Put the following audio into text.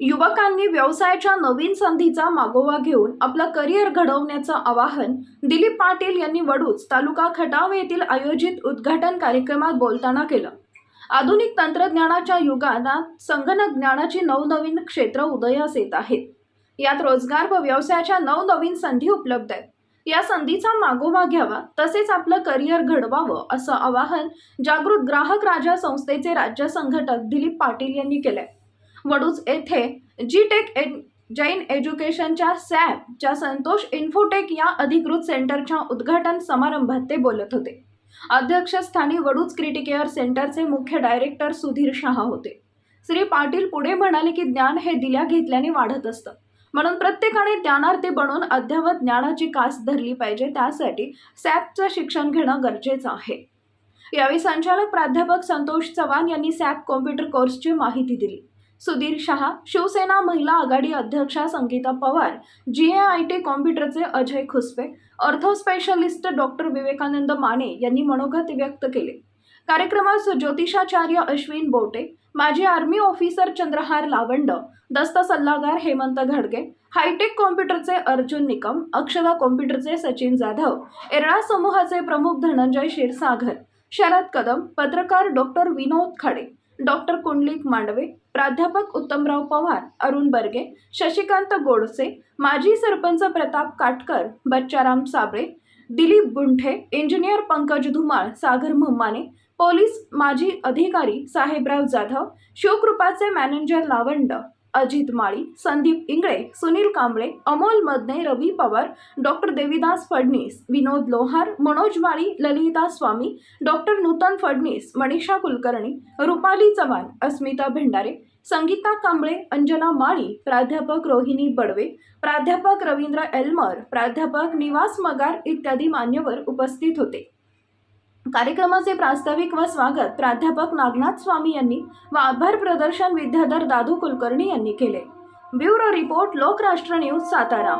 युवकांनी व्यवसायाच्या नवीन संधीचा मागोवा घेऊन आपलं करिअर घडवण्याचं आवाहन दिलीप पाटील यांनी वडूच तालुका खटाव येथील आयोजित उद्घाटन कार्यक्रमात बोलताना केलं. आधुनिक तंत्रज्ञानाच्या युगात संगणक ज्ञानाची नवनवीन क्षेत्र उदयास येत आहेत. यात रोजगार व व्यवसायाच्या नवनवीन संधी उपलब्ध आहेत. या संधीचा मागोवा घ्यावा तसेच आपलं करिअर घडवावं असं आवाहन जागृत ग्राहक राजा संस्थेचे राज्य संघटक दिलीप पाटील यांनी केलंय. वडूज येथे जी टेक एन जैन एज्युकेशनच्या सॅपच्या संतोष इन्फोटेक या अधिकृत सेंटरच्या उद्घाटन समारंभात ते बोलत होते. अध्यक्षस्थानी वडूज क्रिटिकेअर सेंटरचे मुख्य डायरेक्टर सुधीर शहा होते. श्री पाटील पुढे म्हणाले की ज्ञान हे दिल्या घेतल्याने वाढत असतं. म्हणून प्रत्येकाने ज्ञानार्थी बनून अद्यावत ज्ञानाची कास धरली पाहिजे त्यासाठी सॅपचं शिक्षण घेणं गरजेचं आहे. यावेळी संचालक प्राध्यापक संतोष चव्हाण यांनी सॅप कॉम्प्युटर कोर्सची माहिती दिली. सुधीर शहा शिवसेना महिला आघाडी अध्यक्षा Sangeeta Pawar G A I T कॉम्प्युटरचे Ajay Khuspe ortho specialist doctor Vivekanand Mane यांनी मनोगत व्यक्त केले. कार्यक्रमात ज्योतिषाचार्य अश्विन बोटे माजी आर्मी ऑफिसर चंद्रहार लावंड दस्त सल्लागार हेमंत घडगे हायटेक कॉम्प्युटरचे अर्जुन निकम अक्षरा कॉम्प्युटरचे सचिन जाधव एरळा समूहाचे प्रमुख धनंजय क्षीरसागर शरद कदम पत्रकार डॉक्टर विनोद खाडे डॉक्टर कुंडलिक मांडवे प्राध्यापक उत्तमराव पवार अरुण बर्गे शशिकांत गोडसे माजी सरपंच प्रताप काटकर बच्चाराम साबळे दिलीप गुंठे इंजिनियर पंकज धुमाळ सागर म्हम्माने पोलीस माजी अधिकारी Sahebrao Jadhav शिवकृपाचे manager Lavand Ajit Mali Sandeep Ingale Sunil Kamble Amol Madane Ravi Pawar doctor Devidas Phadnis Vinod Lohar Manoj Mali Lalita Swami doctor Nutan Phadnis Manisha Kulkarni Rupali Chavan Asmita Bhendare Sangeeta Kamble Anjana Mali प्राध्यापक रोहिणी बडवे प्राध्यापक Ravindra Elmer प्राध्यापक निवास मगार इत्यादी मान्यवर उपस्थित होते. कार्यक्रमाचे प्रास्ताविक व स्वागत प्राध्यापक नागनाथ स्वामी यांनी व आभार प्रदर्शन विद्याधर दादू कुलकर्णी यांनी केले. Bureau report Lokrashtra news Satara.